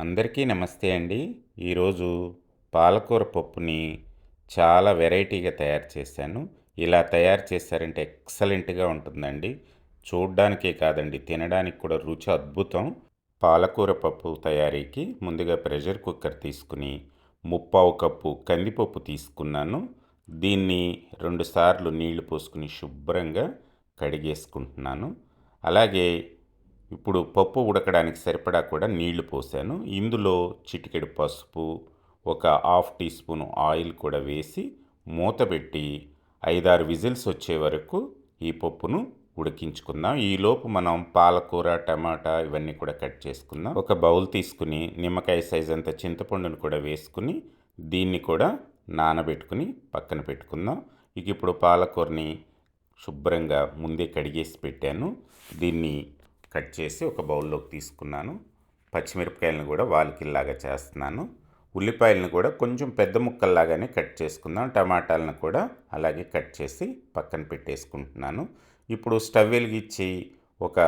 అందరికీ నమస్తే అండి. ఈరోజు పాలకూర పప్పుని చాలా వెరైటీగా తయారు చేశాను. ఇలా తయారు చేశారంటే ఎక్సలెంట్గా ఉంటుందండి. చూడ్డానికే కాదండి తినడానికి కూడా రుచి అద్భుతం. పాలకూర పప్పు తయారీకి ముందుగా ప్రెషర్ కుక్కర్ తీసుకుని ముప్పావు కప్పు కందిపప్పు తీసుకున్నాను. దీన్ని రెండుసార్లు నీళ్ళు పోసుకుని శుభ్రంగా కడిగేసుకుంటున్నాను. అలాగే ఇప్పుడు పప్పు ఉడకడానికి సరిపడా కూడా నీళ్ళు పోసాను. ఇందులో చిటికెడు పసుపు ఒక హాఫ్ టీ స్పూన్ ఆయిల్ కూడా వేసి మూత పెట్టి ఐదారు విజిల్స్ వచ్చే వరకు ఈ పప్పును ఉడికించుకుందాం. ఈలోపు మనం పాలకూర టమాటా ఇవన్నీ కూడా కట్ చేసుకుందాం. ఒక బౌల్ తీసుకుని నిమ్మకాయ సైజ్ అంత చింతపండును కూడా వేసుకుని దీన్ని కూడా నానబెట్టుకుని పక్కన పెట్టుకుందాం. ఇక ఇప్పుడు పాలకూరని శుభ్రంగా ముందే కడిగేసి పెట్టాను. దీన్ని కట్ చేసి ఒక బౌల్లోకి తీసుకున్నాను. పచ్చిమిరపకాయలను కూడా వాలికిల్లాగా చేస్తున్నాను. ఉల్లిపాయలను కూడా కొంచెం పెద్ద ముక్కల్లాగానే కట్ చేసుకుందాం. టమాటాలను కూడా అలాగే కట్ చేసి పక్కన పెట్టేసుకుంటున్నాను. ఇప్పుడు స్టవ్ వెలిగించి ఒక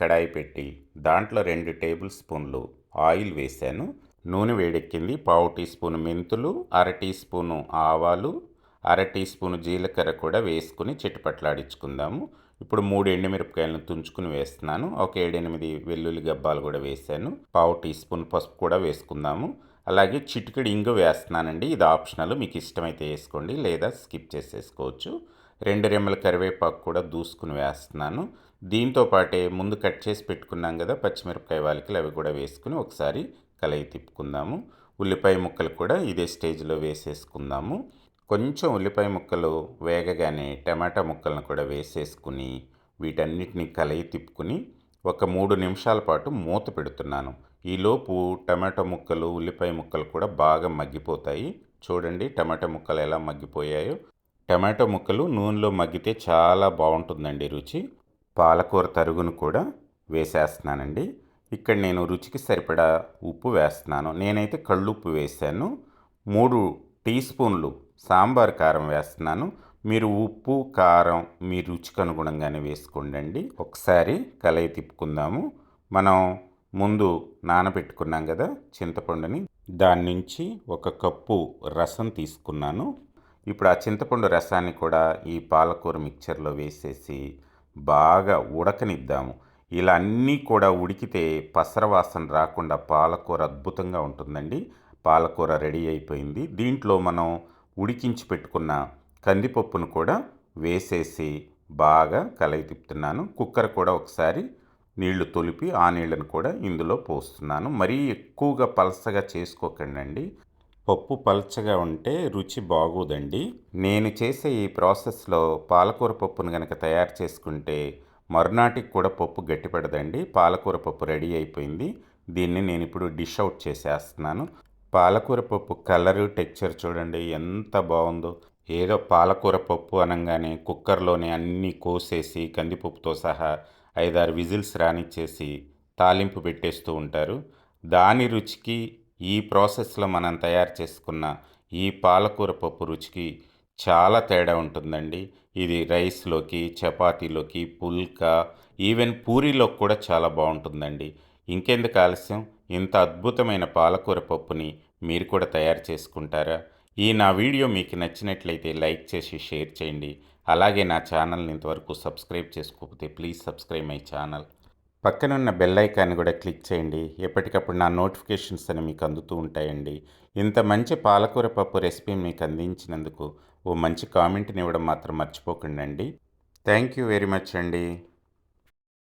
కడాయి పెట్టి దాంట్లో రెండు టేబుల్ స్పూన్లు ఆయిల్ వేశాను. నూనె వేడెక్కింది. పావు టీ స్పూన్ మెంతులు అర టీ స్పూను ఆవాలు అర టీ స్పూను జీలకర్ర కూడా వేసుకుని చిటపట్లాడించుకుందాము. ఇప్పుడు మూడు ఎండుమిరపకాయలను తుంచుకుని వేస్తున్నాను. ఒక ఏడెనిమిది వెల్లుల్లి గబ్బాలు కూడా వేసాను. పావు టీ స్పూన్ పసుపు కూడా వేసుకుందాము. అలాగే చిటికెడు ఇంగు వేస్తున్నానండి. ఇది ఆప్షనల్. మీకు ఇష్టమైతే వేసుకోండి లేదా స్కిప్ చేసేసుకోవచ్చు. రెండు రెమ్మల కరివేపాకు కూడా దూసుకుని వేస్తున్నాను. దీంతో పాటే ముందు కట్ చేసి పెట్టుకున్నాం కదా పచ్చిమిరపకాయ వాలికలు అవి కూడా వేసుకుని ఒకసారి కలయి తిప్పుకుందాము. ఉల్లిపాయ ముక్కలు కూడా ఇదే స్టేజ్లో వేసేసుకుందాము. కొంచెం ఉల్లిపాయ ముక్కలు వేగగానే టమాటా ముక్కలను కూడా వేసేసుకుని వీటన్నిటిని కలయి తిప్పుకుని ఒక మూడు నిమిషాల పాటు మూత పెడుతున్నాను. ఈలోపు టమాటా ముక్కలు ఉల్లిపాయ ముక్కలు కూడా బాగా మగ్గిపోతాయి. చూడండి టమాటా ముక్కలు ఎలా మగ్గిపోయాయో. టమాటో ముక్కలు నూనెలో మగ్గితే చాలా బాగుంటుందండి రుచి. పాలకూర తరుగును కూడా వేసేస్తున్నానండి. ఇక్కడ నేను రుచికి సరిపడా ఉప్పు వేస్తున్నాను. నేనైతే కళ్ళుప్పు వేశాను మూడు టీ స్పూన్లు సాంబార్ కారం వేస్తున్నాను. మీరు ఉప్పు కారం మీ రుచికి అనుగుణంగానే వేసుకోండి ఒకసారి కలయి తిప్పుకుందాము. మనం ముందు నానబెట్టుకున్నాం కదా చింతపండుని. దాని నుంచి ఒక కప్పు రసం తీసుకున్నాను. ఇప్పుడు ఆ చింతపండు రసాన్ని కూడా ఈ పాలకూర మిక్చర్లో వేసేసి బాగా ఉడకనిద్దాము. ఇలా అన్నీ కూడా ఉడికితే పసరవాసన రాకుండా పాలకూర అద్భుతంగా ఉంటుందండి. పాలకూర రెడీ అయిపోయింది. దీంట్లో మనం ఉడికించి పెట్టుకున్న కందిపప్పును కూడా వేసేసి బాగా కలయి తిప్పుతున్నాను కుక్కర్ కూడా ఒకసారి నీళ్ళు తొలిపి ఆ నీళ్ళను కూడా ఇందులో పోస్తున్నాను. మరీ ఎక్కువగా పలసగా చేసుకోకండి పప్పు పలచగా ఉంటే రుచి బాగోదండి. నేను చేసే ఈ ప్రాసెస్లో పాలకూర పప్పును కనుక తయారు చేసుకుంటే మరునాటికి కూడా పప్పు గట్టిపడదండి. పాలకూర పప్పు రెడీ అయిపోయింది. దీన్ని నేను ఇప్పుడు డిష్ అవుట్ చేసేస్తున్నాను. పాలకూర పప్పు కలరు టెక్చర్ చూడండి ఎంత బాగుందో. ఏదో పాలకూర పప్పు అనగానే కుక్కర్లోనే అన్నీ కోసేసి కందిపప్పుతో సహా ఐదారు విజిల్స్ రానిచ్చేసి తాలింపు పెట్టేస్తూ ఉంటారు. దాని రుచికి ఈ ప్రాసెస్లో మనం తయారు చేసుకున్న ఈ పాలకూర పప్పు రుచికి చాలా తేడా ఉంటుందండి. ఇది రైస్లోకి చపాతీలోకి పుల్కా ఈవెన్ పూరీలోకి కూడా చాలా బాగుంటుందండి. ఇంకెందుకు ఆలస్యం? ఇంత అద్భుతమైన పాలకూర పప్పుని మీరు కూడా తయారు చేసుకుంటారా? ఈ నా వీడియో మీకు నచ్చినట్లయితే లైక్ చేసి షేర్ చేయండి. అలాగే నా ఛానల్ని ఇంతవరకు సబ్స్క్రైబ్ చేసుకోకపోతే ప్లీజ్ సబ్స్క్రైబ్ మై ఛానల్. పక్కనున్న బెల్ ఐకాన్ని కూడా క్లిక్ చేయండి. ఎప్పటికప్పుడు నా నోటిఫికేషన్స్ అని మీకు అందుతూ ఉంటాయండి. ఇంత మంచి పాలకూర పప్పు రెసిపీ మీకు అందించినందుకు ఓ మంచి కామెంట్ని ఇవ్వడం మాత్రం మర్చిపోకండి థ్యాంక్ యూ వెరీ మచ్ అండి.